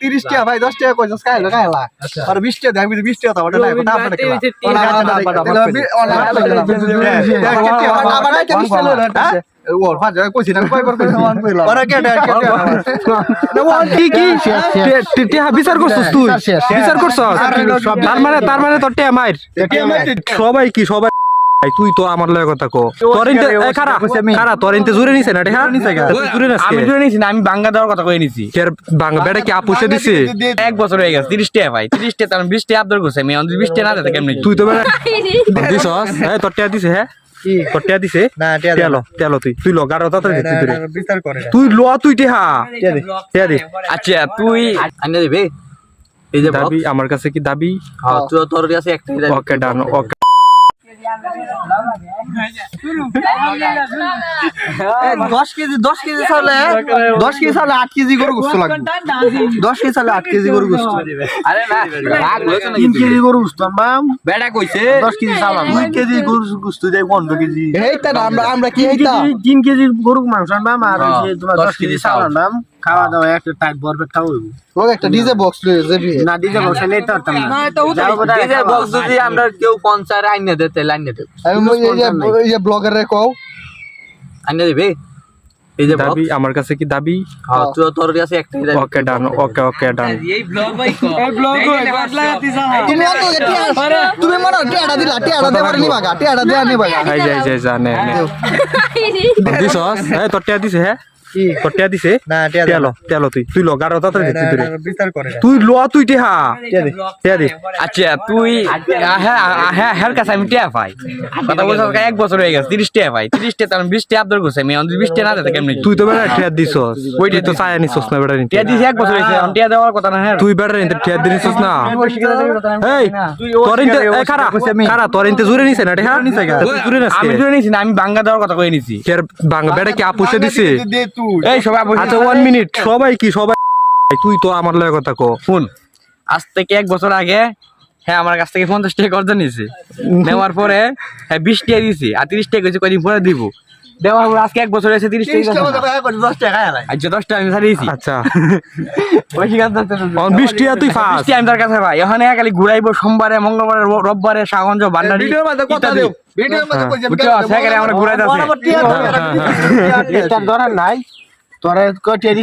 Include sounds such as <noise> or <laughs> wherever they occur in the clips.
তিরিশ টাকা ভাই দশ টাকা কইছস খাইলো খাইলা আর বিশ টাকা দেখবি বিশ টাকা তো নাই না মানে মানে সবাই কি সবাই তুই তো আমার লয় কথা কো তোর ইনতে এ খারা খারা তোর জুরে নিছে না তুই জুরে নাস আমি ধরে নিছি না আমি বাঙ্গা দেওয়ার কথা কই নিছি। কের বাংলা বেটা কি আপুসে দিছে? এক বছর হয়ে গেছে তিরিশ টাকা ভাই তিরিশ টাকা তার বিশ টাকা আবদার করছে আমি আমাদের বিশ টাকা না দিতে কেমনি? তুই তো বেটা <laughs> দিছস? হ্যাঁ তোর দিছে হ্যাঁ? তোর দিছে? না তেলো তেলো তুই তাড়াতাড়ি দে, তুই ল তুই টেহা। আচ্ছা তুই দিবি। এই যে দাবি আমার কাছে কি দাবি? হ্যাঁ তুই তোর কাছে একটাই দাবি। ওকে ডান ওকে। দশ কেজি দশ কেজি চালে দশ কেজি চালে আট কেজি গরু গোস্ত লাগবে দশ কেজি চালে আট কেজি গরু গোস্ত আরে তিন? কেজি গরু গোস্ত আনবাম বেটা কইছে দশ কেজি চালাম দুই কেজি গরু গোস্ত দেয় পনেরো কেজি এইটা আমরা আমরা কি তিন কেজি গরু মাংস আনবাম আর তোমার দশ কেজি চাল। আনবাম খাওয়া দাওয়া একটা টাইট বরফেট খাওয়া হইব ও একটা ডিজে বক্স লয়ে যাবি। না দিতে বসে নেই তো না। এই বক্স যদি আমরা কেউ পঞ্চার আইনে দে তাহলে আইনে দেব। আমি এই যে এই যে ব্লগারে কও। আইনে দিবি? এই যে দাবি আমার কাছে কি দাবি? হ্যাঁ তুই তোর কাছে একটাই দাবি। ওকে ডান ওকে ওকে ডান। তুমি অত তুমি মনে টিয়াটা দিলা টিয়াটা দেবার নি বাগা টিয়াটা দেয়া নি বাগা এই যে এই যে যা নে নে। দিছস? হ্যাঁ তোর টেহা দিছে হ্যাঁ? তোর টেহা দিছে? না টিয়া তেলো তেলো তুই। তুই তাড়াতাড়ি তুই দে। বিচার করে তুই ল তুই টেহা টেহা দে আচ্ছা তুই হ্যাঁ হ্যাঁ হ্যাঁ কাছে আমি টিয়া পাই। কথা বলছ এক বছর হয়ে গেছে তিরিশ টাকা পাই। তিরিশ টাকা তার বিশ টাকা আবদার করছে আমি বিশ না দিতে কেমনি তুই তো বেটা টেহা দিছস। ওই তো চায়া নিছস না বেটা টিয়া দিছি এক বছর হয়েছে টিয়া দেওয়ার কথা না হ্যাঁ তুই বেটা নিতে দিছস না। এই তোর ইনতে খারা খারা তোর ইনতে জুরে নিছে না তুই জুরে আমি নিছি না আমি বাঙ্গা দেওয়ার কথা কই নিছি বাংলা বেটা কি আপুসে দিছে? এই সবাই বসে আচ্ছা ওয়ান মিনিট সবাই কি সবাই <laughs> তুই তো আমার লয় কথা কো শুন। আজ থেকে এক বছর আগে হ্যাঁ আমার কাছ থেকে পঞ্চাশ টাকা কর্জ নিয়েছে নেওয়ার পরে হ্যাঁ বিশ টাকা দিয়েছি আর তিরিশ টাকা কয়দিন পরে দিব। দেওয়ার পর আজকে এক বছর হয়েছে তিরিশ টাকা। দশ টাকা খায় আচ্ছা দশ টাকা আমি ছাড়িয়েছি আচ্ছা। <laughs> বৃষ্টি তুই বৃষ্টি আমি তার কাছে ভাই। এখানে খালি ঘুরাইবো সোমবারে মঙ্গলবারে রোববারে সাগঞ্জ বান্ডারি কথা ইত্যাদি। ভিডিওর মধ্যে কইছে বুঝছ? সেখানে আমরা ঘুরাই আছে। নাই। তোরা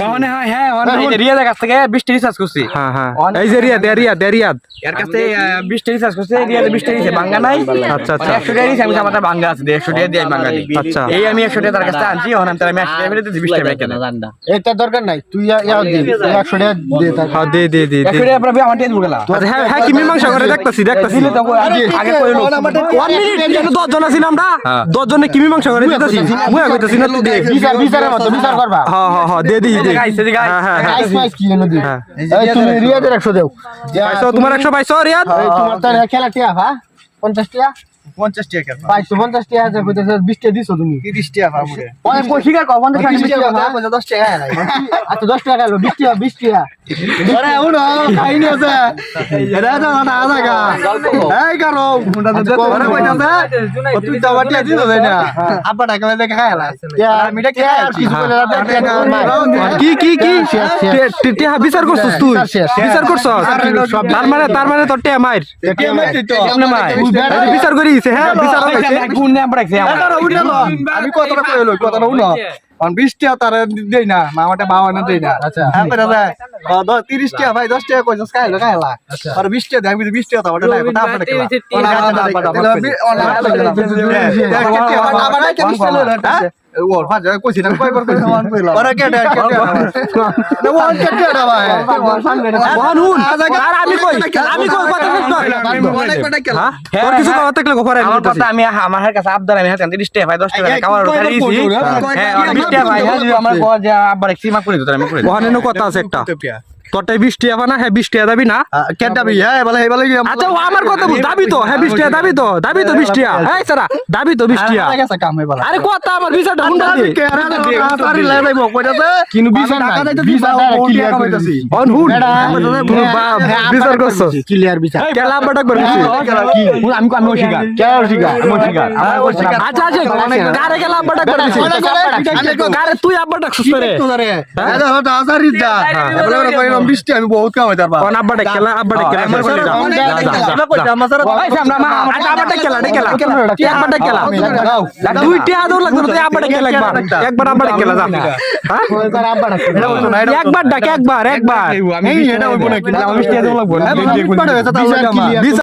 হয়, হ্যাঁ রিয়াদের কাছ থেকে বিশটা রিচার্জ করছি। হ্যাঁ হ্যাঁ। এই যে রিয়াদ রিয়াদ রিয়াদ। এর কাছ থেকে বিশটা রিচার্জ করছে রিয়াদের বিশটা দিয়েছে বাঙ্গা নাই? আচ্ছা, আচ্ছা। একশো টাকা দিয়েছে আমি আমার বাঙ্গা আছে একশো টাকা দিয়ে আমি দিই আচ্ছা। এই আমি একশো টাকা তার কাছে আনছি ওখানে আমি তার আমি একশো টাকা ফেলে দিয়েছি বিশ টাকা ব্যাংকে। দেয়। দরকার নাই। তুই ইয়া- ইয়া দে একশো টাকা দে তার হ্যাঁ দে দে দে দে। একশো টাকা পরে আমার টিয়া গেলা। হ্যাঁ হ্যাঁ কি মীমাংসা করে দেখতাছি দেখতাছি। দিলে তো আগে কইলো ওয়ান মিনিট এখানে দশ জন আছি আমরা? হ্যাঁ। দশ জনে কি মীমাংসা করে দেখতাছি। মুয়া কইতাছি না তুই বিচার বিচারের মতো বিচার করবা। হ্যাঁ। হ্যাঁ হ্যাঁ দে দি দে। হ্যাঁ হ্যাঁ হ্যাঁ। দি হ্যাঁ। এই তুমি রিয়াদের একশো দেও। পাইছো তোমার একশো পাইছো রিয়াদ? এই তোমার তার খেলা টিয়া ভা পঞ্চাশ টিয়া? পঞ্চাশ টাকা পাইছো পঞ্চাশ টিয়া হাজার কইতেছে বিশ টিয়া দিছো তুমি। তিরিশ টাকা ফার্মুরে অনেক কই শিকার কর পঞ্চাশ টাকা বিশ টিয়া ভা দশ টাকা খায় আচ্ছা দশ টাকা গেল বিশ টিয়া বিশ টিয়া আরে উনো কাহিনী আছে। এটা তো না আদাগা এই কারও মুন্ডা তো ওরে কইতাছে। তুই তো বাটি আছিস তো না? আব্বা টাকা লাগে খায়লা আমি এটা খাই আর কিছু করে না, টিয়া নেওয়ার নাই। কি কি কি? শেষ, শেষ। টে- টে- টেহা বিচার করছস তুই। বিচার করছস? তার মানে তার মানে তোর মাইর। যে বিচার করে দিছে হ্যাঁ বিচার হইছে গুণ রাখছি আমার। আমি কথাটা কইলো কথাটা উনো অন 20 টাকা তারে দেই না মামাটা বাবা না দেই না। আচ্ছা। হ্যাঁ করে যায়। ও 30 টাকা ভাই 10 টাকা কইছস খাইলো খাইলা আর 20 টাকা দেখবি 20 টাকা তো ওটা নাই ওটা আপনার কেলা আবার কে 20 টাকা লইলো ওর ফাজা কইছি না। কয়বার কইছি ওরা কেটে কেটে না ওর কেটে না ভাই বহন হুন। আর আমি কই? আমি কই? কথা কই? হ্যাঁ। তোর কিছু কথা থাকলে গোফারে আমার কথা আমি আমার কাছে আবদার আমি হাতে তিরিশ টাকা ভাই দশ টাকা খাওয়ার ওখানে দিয়েছি হ্যাঁ আর বিশ টাকা ভাই হ্যাঁ আমার কল যে আব্বার এক সীমা করে দিত আমি করে ওখানে কথা আছে একটা। তোরটাই বিশ টিয়া বানা হ্যাঁ বিশ টিয়া দাবি না কেটে বি হ্যাঁ বলে এই বলে আচ্ছা ও আমার কথা দাবি তো হ্যাঁ বিশ দাবি তো দাবি তো বিশ হ্যাঁ সারা দাবি তো বিশ টিয়া গেছে কাম হই বলা আরে কথা আমার বিচারটা হুন্ডা দে কিন্তু বিচার নাই বিচার ক্লিয়ার কইতাছি অন হুন বিচার করছস ক্লিয়ার বিচার কেলা বাটা করছিস আমি আমি অস্বীকার কে অস্বীকার আমি অস্বীকার আমার অস্বীকার আচ্ছা আচ্ছা কারে গেলা আব্বাটা করছিস কারে তুই আব্বাটা সুস্থ রে তোরে এটা হতো আসারিদা বলে বলে কই এরকম বৃষ্টি আমি বহুত কামাই তার কোন আব্বা ডেকে খেলা? আব্বা ডেকে খেলা। আমার যা, যা, অনেক যা, যা, যা। আমরা কইছি আমার স্যার এই সামনে মা আচ্ছা, আব্বা ডেকে খেলা ডেকে খেলা। তুই আব্বা ডেকে খেলা দাও দুই টিয়া দাও লাগতো না, তুই আব্বা ডেকে খেলা একবার। একবার আব্বা ডেকে খেলা যা হ্যাঁ? ওই তার আব্বা ডাকতে এটা বলতো না এটা একবার ডাক একবার একবার এই এটা হইব নাকি আমি মিষ্টি দেবো লাগবো না। বিচার